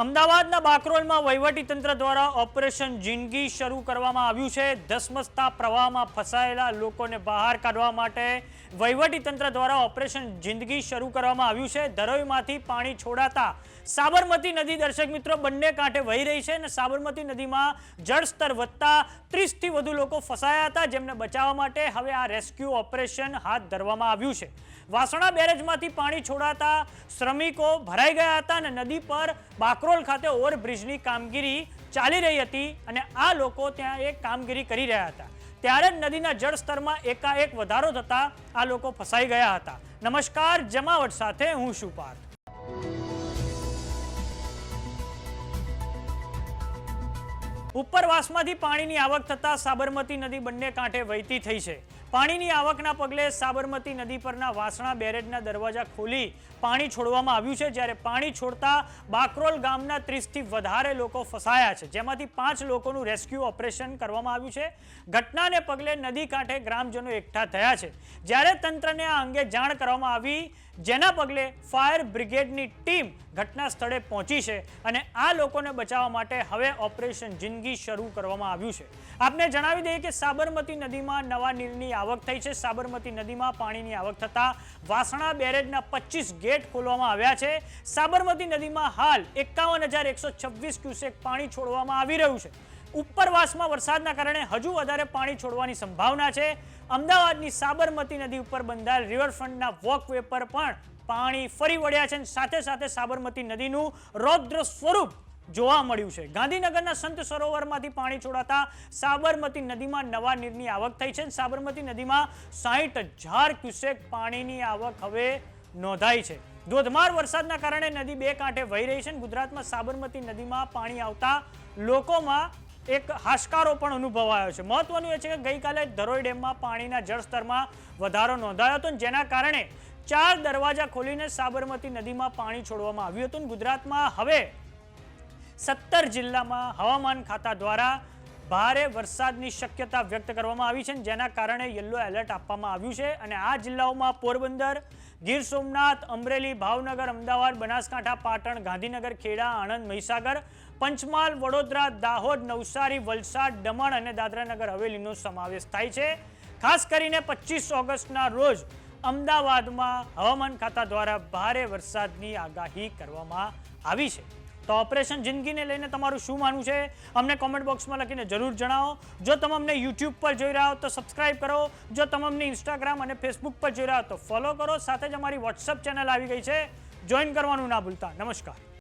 અમદાવાદના બાકરોલમાં વહીવટીતંત્ર દ્વારા ઓપરેશન જિંદગી શરૂ કરવામાં આવ્યું છે. ધસમસતા પ્રવાહમાં ફસાયેલા લોકોને બહાર કાઢવા માટે વહીવટીતંત્ર દ્વારા ઓપરેશન જિંદગી શરૂ કરવામાં આવ્યું છે. ધરોઈમાંથી પાણી છોડાતા સાબરમતી નદી દર્શક મિત્રો બંને કાંઠે વહી રહી છે અને સાબરમતી નદીમાં જળસ્તર વધતા ત્રીસથી વધુ લોકો ફસાયા હતા, જેમને બચાવવા માટે હવે આ રેસ્ક્યુ ઓપરેશન હાથ ધરવામાં આવ્યું છે. વાસણા બેરેજમાંથી પાણી છોડાતા શ્રમિકો ભરાઈ ગયા હતા અને નદી પર બાકરોલ ખાતે ઓવરબ્રિજની કામગીરી ચાલી રહી હતી અને આ લોકો ત્યાં એક કામગીરી કરી રહ્યા હતા. ત્યારે જ નદીના જળસ્તરમાં એકાએક વધારો થતા આ લોકો ફસાઈ ગયા હતા. નમસ્કાર, જમાવટ સાથે હું છું પાર્થ. ઉપરવાસમાંથી પાણીની આવક થતા સાબરમતી નદી બંને કાંઠે વહેતી થઈ છે. પાણીની આવકના પગલે સાબરમતી નદી પરના વાસણા બેરેજના દરવાજા ખોલી પાણી છોડવામાં આવ્યું છે. જ્યારે પાણી છોડતા બાકરોલ ગામના ત્રીસથી વધારે લોકો ફસાયા છે. જેમાંથી પાંચ લોકોનું રેસ્ક્યુ ઓપરેશન કરવામાં આવ્યું છે. ઘટનાને પગલે નદી કાંઠે ગ્રામજનો એકઠા થયા છે. જ્યારે તંત્રને આ અંગે જાણ કરવામાં આવી, જેના પગલે ફાયર બ્રિગેડની ટીમ ઘટના સ્થળે પહોંચી છે અને આ લોકોને બચાવવા માટે હવે ઓપરેશન જિંદગી શરૂ કરવામાં આવ્યું છે. આપને જણાવી દઈએ કે સાબરમતી નદીમાં નવા નીરની આવક થઈ છે. સાબરમતી નદીમાં પાણીની આવક થતાં વાસણા બેરેજના પચીસ ગેટ ખોલવામાં આવ્યા છે. સાબરમતી નદીમાં હાલ એકાવન હજાર એકસો છવ્વીસ ક્યુસેક પાણી છોડવામાં આવી રહ્યું છે. ઉપરવાસમાં વરસાદના કારણે હજુ વધારે પાણી છોડવાની સંભાવના છે. અમદાવાદની સાબરમતી નદી ઉપર બંધાયેલ રિવરફ્રન્ટના વોકવે પર પણ પાણી ફરી વળ્યા છે અને સાથે સાથે સાબરમતી નદીનું રૌદ્ર સ્વરૂપ જોવા મળ્યું છે. ગાંધીનગરના સંત સરોવરમાંથી પાણી છોડાતા સાબરમતી નદીમાં નવા નીરની આવક થઈ છે સાબરમતી નદીમાં સાહીઠ હજાર ક્યુસેક પાણીની આવક હવે નોંધાઈ છે. ધોધમાર વરસાદના કારણે નદી બે કાંઠે વહી રહી છે ગુજરાતમાં સાબરમતી નદીમાં પાણી આવતા લોકોમાં એક હાશકારો પણ અનુભવાયો છે. મહત્વનું એ છે કે ગઈકાલે ધરોઈ ડેમમાં પાણીના જળસ્તરમાં વધારો નોંધાયો હતો જેના કારણે ચાર દરવાજા ખોલીને સાબરમતી નદીમાં પાણી છોડવામાં આવ્યું હતું. ગુજરાતમાં હવે સત્તર જિલ્લામાં હવામાન ખાતા દ્વારા ભારે વરસાદની શક્યતા વ્યક્ત કરવામાં આવી છે જેના કારણે યલો એલર્ટ આપવામાં આવ્યું છે. અને આ જિલ્લાઓમાં પોરબંદર, ગીર સોમનાથ, અમરેલી, ભાવનગર, અમદાવાદ, બનાસકાંઠા, પાટણ, ગાંધીનગર, ખેડા, આણંદ, મહીસાગર, પંચમહાલ, વડોદરા, દાહોદ, નવસારી, વલસાડ, દમણ અને દાદરાનગર હવેલીનો સમાવેશ થાય છે. ખાસ કરીને પચીસ ઓગસ્ટના રોજ અમદાવાદમાં હવામાન ખાતા દ્વારા ભારે વરસાદની આગાહી કરવામાં આવી છે. તો ઓપરેશન જિંદગીને લઈને તમારું શું માનવું છે? અમને કોમેન્ટ બોક્સમાં લખીને જરૂર જણાવો. જો તમે અમને યુટ્યુબ પર જોઈ રહ્યા હો તો સબસ્ક્રાઇબ કરો. જો તમે અમને ઇન્સ્ટાગ્રામ અને ફેસબુક પર જોઈ રહ્યા હો તો ફોલો કરો. સાથે જ અમારી વોટ્સઅપ ચેનલ આવી ગઈ છે. જોઈન કરવાનું ના ભૂલતા. નમસ્કાર.